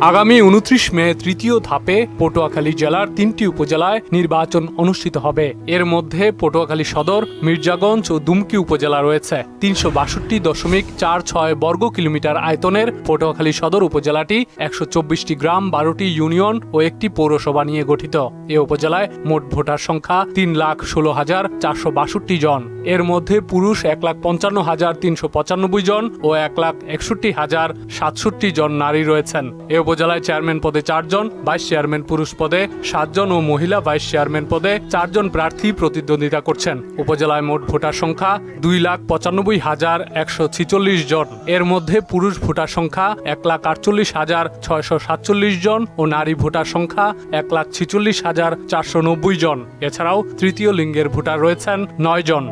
আগামী উনত্রিশ মে তৃতীয় ধাপে পটুয়াখালী জেলার তিনটি উপজেলায় নির্বাচন অনুষ্ঠিত হবে। এর মধ্যে পটুয়াখালী সদর, মির্জাগঞ্জ ও দুমকি উপজেলা রয়েছে। তিনশো বাষট্টি দশমিক চার ছয় বর্গ কিলোমিটার আয়তনের পটুয়াখালী সদর উপজেলাটি, একশো চব্বিশটি গ্রাম, বারোটি ইউনিয়ন ও একটি পৌরসভা নিয়ে গঠিত। এ উপজেলায় মোট ভোটার সংখ্যা তিন লাখ ষোলো হাজার চারশো বাষট্টি জন। এর মধ্যে পুরুষ এক লাখ পঞ্চান্ন হাজার তিনশো পঁচানব্বই জন ও এক লাখ একষট্টি হাজার সাতষট্টি জন নারী রয়েছেন। এ উপজেলায় চেয়ারম্যান পদে চারজন, ভাইস চেয়ারম্যান পুরুষ পদে সাতজন ও মহিলা ভাইস চেয়ারম্যান পদে চারজন প্রার্থী প্রতিদ্বন্দ্বিতা করছেন। উপজেলায় মোট ভোটার সংখ্যা দুই লাখ পঁচানব্বই হাজার একশো ছিচল্লিশ জন। এর মধ্যে পুরুষ ভোটার সংখ্যা এক লাখ আটচল্লিশ হাজার ছয়শো সাতচল্লিশ জন ও নারী ভোটার সংখ্যা এক লাখ ছিচল্লিশ হাজার চারশো নব্বই জন। এছাড়াও তৃতীয় লিঙ্গের ভোটার রয়েছেন নয় জন।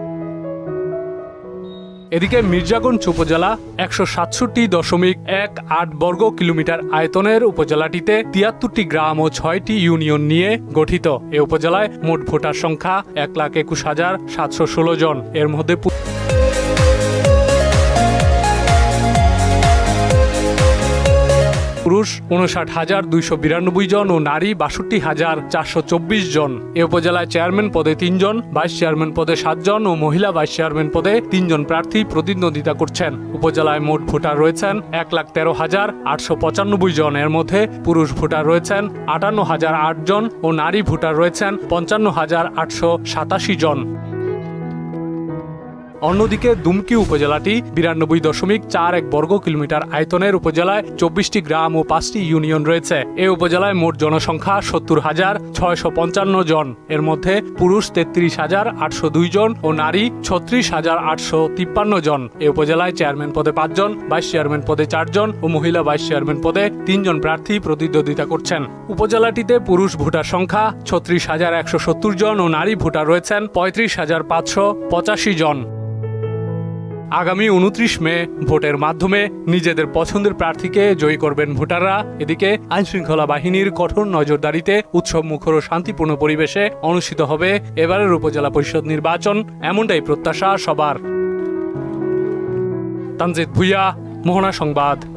এদিকে মির্জাগঞ্জ উপজেলা একশো সাতষট্টি দশমিক এক আট বর্গ কিলোমিটার আয়তনের উপজেলাটিতে তিয়াত্তরটি গ্রাম ও ছয়টি ইউনিয়ন নিয়ে গঠিত। এ উপজেলায় মোট ভোটার সংখ্যা এক লাখ একুশ হাজার সাতশো ষোলো জন। এর মধ্যে পুরুষ উনষাট হাজার দুইশো বিরানব্বই জন ও নারী বাষট্টি হাজার চারশো চব্বিশ জন। এ উপজেলায় চেয়ারম্যান পদে তিনজন, ভাইস চেয়ারম্যান পদে সাতজন ও মহিলা ভাইস চেয়ারম্যান পদে তিনজন প্রার্থী প্রতিদ্বন্দ্বিতা করছেন। উপজেলায় মোট ভোটার রয়েছেন এক লাখ তেরো হাজার আটশো পঁচানব্বই জন। এর মধ্যে পুরুষ ভোটার রয়েছেন আটান্ন হাজার আট জন ও নারী ভোটার রয়েছেন পঞ্চান্ন হাজার আটশো সাতাশি জন। অন্যদিকে দুমকি উপজেলাটি বিরানব্বই দশমিক চার এক বর্গ কিলোমিটার আয়তনের উপজেলায় চব্বিশটি গ্রাম ও পাঁচটি ইউনিয়ন রয়েছে। এ উপজেলায় মোট জনসংখ্যা সত্তর হাজার ছয়শো পঞ্চান্ন জন। এর মধ্যে পুরুষ তেত্রিশ হাজার আটশো দুই জন ও নারী ছত্রিশ হাজার আটশো তিপ্পান্ন জন। এ উপজেলায় চেয়ারম্যান পদে পাঁচজন ভাইস চেয়ারম্যান পদে চারজন ও মহিলা ভাইস চেয়ারম্যান পদে তিনজন প্রার্থী প্রতিদ্বন্দ্বিতা করছেন। উপজেলাটিতে পুরুষ ভোটার সংখ্যা ছত্রিশ হাজার একশো সত্তর জন ও নারী ভোটার রয়েছেন পঁয়ত্রিশ হাজার পাঁচশো পঁচাশি জন। আগামী উনত্রিশ মে ভোটের মাধ্যমে নিজেদের পছন্দের প্রার্থীকে জয়ী করবেন ভোটাররা। এদিকে আইনশৃঙ্খলা বাহিনীর কঠোর নজরদারিতে উৎসব, মুখর ও শান্তিপূর্ণ পরিবেশে অনুষ্ঠিত হবে এবারের উপজেলা পরিষদ নির্বাচন। এমনটাই প্রত্যাশা সবার। তানজিদ ভুইয়া, মোহনা সংবাদ।